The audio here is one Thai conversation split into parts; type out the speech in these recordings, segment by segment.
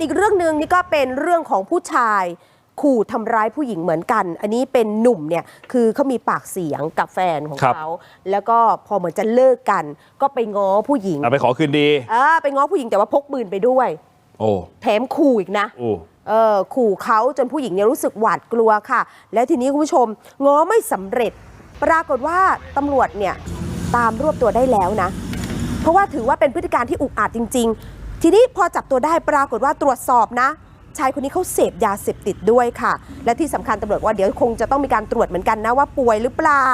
อีกเรื่องหนึ่งนี่ก็เป็นเรื่องของผู้ชายขู่ทำร้ายผู้หญิงเหมือนกัน อันนี้เป็นหนุ่มเนี่ยคือเขามีปากเสียงกับแฟนของครับเขา แล้วก็พอเหมือนจะเลิกกัน ก็ไปง้อผู้หญิงเอาไปขอคืนดีเออไปง้อผู้หญิงแต่ว่าพกปืนไปด้วย โอ้แถมขู่อีกนะโอ้เออขู่เขาจนผู้หญิงเนี่ยรู้สึกหวาดกลัวค่ะ และทีนี้คุณผู้ชม ง้อไม่สำเร็จ ปรากฏว่าตำรวจเนี่ยตามรวบตัวได้แล้วนะ เพราะว่าถือว่าเป็นพฤติการที่อุกอาจจริง ๆ ทีนี้พอจับตัวได้ปรากฏว่าตรวจสอบนะ ชายคนนี้เขาเสพยาเสพติดด้วยค่ะ และที่สำคัญตำรวจว่าเดี๋ยวคงจะต้องมีการตรวจเหมือนกันนะว่าป่วยหรือเปล่า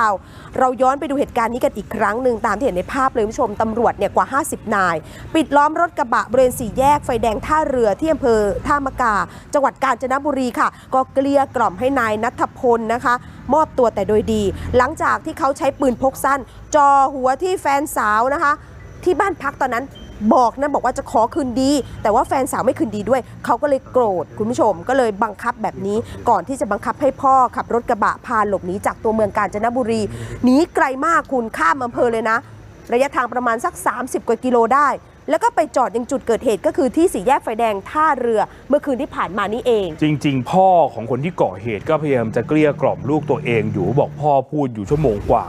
เราย้อนไปดูเหตุการณ์นี้กันอีกครั้งหนึ่งตามที่เห็นในภาพเลยคุณผู้ชมตำรวจเนี่ยกว่า 50 นาย ปิดล้อมรถกระบะบริเวณสี่แยกไฟแดงท่าเรือที่อำเภอท่ามะกา จังหวัดกาญจนบุรีค่ะ ก็เกลี้ยกล่อมให้นายนัทพลนะคะมอบตัวแต่โดยดี หลังจากที่เขาใช้ปืนพกสั้นจ่อหัวที่แฟนสาวนะคะ ที่บ้านพักตอนนั้น บอกนะบอกว่าจะขอคืนดี แต่ว่าแฟนสาวไม่คืนดีด้วย เขาก็เลยโกรธคุณผู้ชมก็เลยบังคับแบบนี้ ก่อนที่จะบังคับให้พ่อขับรถกระบะพาหลบหนีจากตัวเมืองกาญจนบุรีหนีไกลมากคุณข้ามอำเภอเลยนะ ระยะทางประมาณสัก 30 กว่ากิโลได้ แล้วก็ไปจอดยังจุดเกิดเหตุก็คือที่สี่แยกไฟแดงท่าเรือเมื่อคืนที่ผ่านมานี่เอง จริง ๆ พ่อของคนที่ก่อเหตุก็พยายามจะเกลี้ยกล่อมลูกตัวเองอยู่บอกพ่อพูดอยู่ชั่วโมงกว่า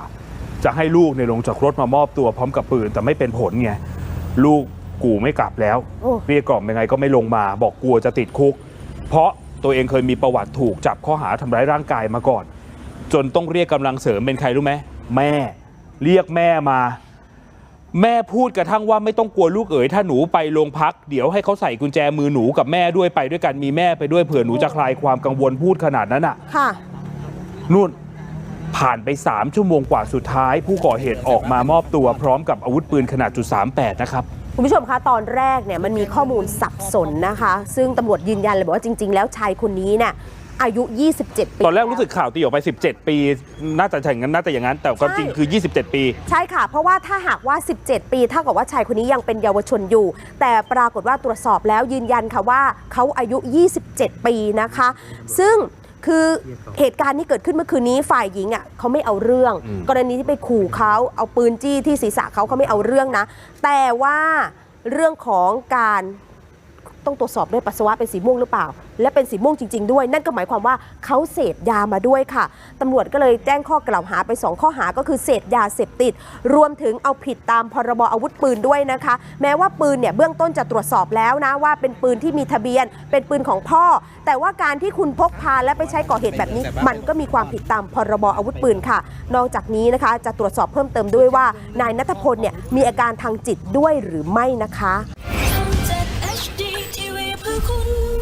จะให้ลูกในยลงจากรถมามอบตัวพร้อมกับปืนแต่ไม่เป็นผลไง ลูกกูไม่กลับแล้วโอ้ เกลี้ยกล่อมยังไงก็ไม่ลงมา บอกกลัวจะติดคุก เพราะตัวเองเคยมีประวัติถูกจับข้อหาทำร้ายร่างกายมาก่อน จนต้องเรียกกำลังเสริมเป็นใครรู้ไหมแม่ เรียกแม่มา แม่พูดกระทั่งว่าไม่ต้องกลัวลูกเอ๋ยถ้าหนูไปโรงพัก เดี๋ยวให้เขาใส่กุญแจมือหนูกับแม่ด้วยไปด้วยกันมีแม่ไปด้วยเผื่อหนูจะคลายความกังวลพูดขนาดนั้นอะ ค่ะ นู่น ผ่านไป 3 ชั่วโมงกว่าสุดท้าย ผู้ก่อเหตุออกมามอบตัวพร้อมกับอาวุธปืนขนาดจุด38 นะครับ คุณผู้ชมคะตอนแรกเนี่ยมันมีข้อมูลสับสนนะคะ ซึ่งตำรวจยืนยันเลยบอกว่าจริง ๆ แล้วชายคนนี้เนี่ยอายุ 27 ปีตอนแรกรู้สึกข่าวตีออกไป 17 ปี น่าจะอย่างนั้นน่าจะอย่างนั้น แต่ความจริงคือ 27 ปี ใช่ค่ะ เพราะว่าถ้าหากว่า 17 ปีเท่ากับว่าชายคนนี้ยังเป็นเยาวชนอยู่ แต่ปรากฏว่าตรวจสอบแล้วยืนยันค่ะว่าเขาอายุ 27 ปีนะคะ ซึ่ง คือเหตุการณ์ที่เกิดขึ้นเมื่อคืนนี้ฝ่ายหญิงอะเขาไม่เอาเรื่องอืมกรณีที่ไปขู่เขาเอาปืนจี้ที่ศีรษะเขาเขาไม่เอาเรื่องนะ แต่ว่าเรื่องของการ ต้องตรวจสอบด้วยปัสสาวะเป็นสีม่วงหรือเปล่า และเป็นสีม่วงจริง ๆ ด้วย นั่นก็หมายความว่าเขาเสพยามาด้วยค่ะตำรวจก็เลยแจ้งข้อกล่าวหาไป 2 ข้อหาก็คือเสพยาเสพติด รวมถึงเอาผิดตามพรบอาวุธปืนด้วยนะคะ แม้ว่าปืนเนี่ยเบื้องต้นจะตรวจสอบแล้วนะว่าเป็นปืนที่มีทะเบียน เป็นปืนของพ่อ แต่ว่าการที่คุณพกพาและไปใช้ก่อเหตุแบบนี้ มันก็มีความผิดตามพรบอาวุธปืนค่ะ นอกจากนี้นะคะจะตรวจสอบเพิ่มเติมด้วยว่านายนัทพลเนี่ยมีอาการทางจิตด้วยหรือไม่นะคะ คน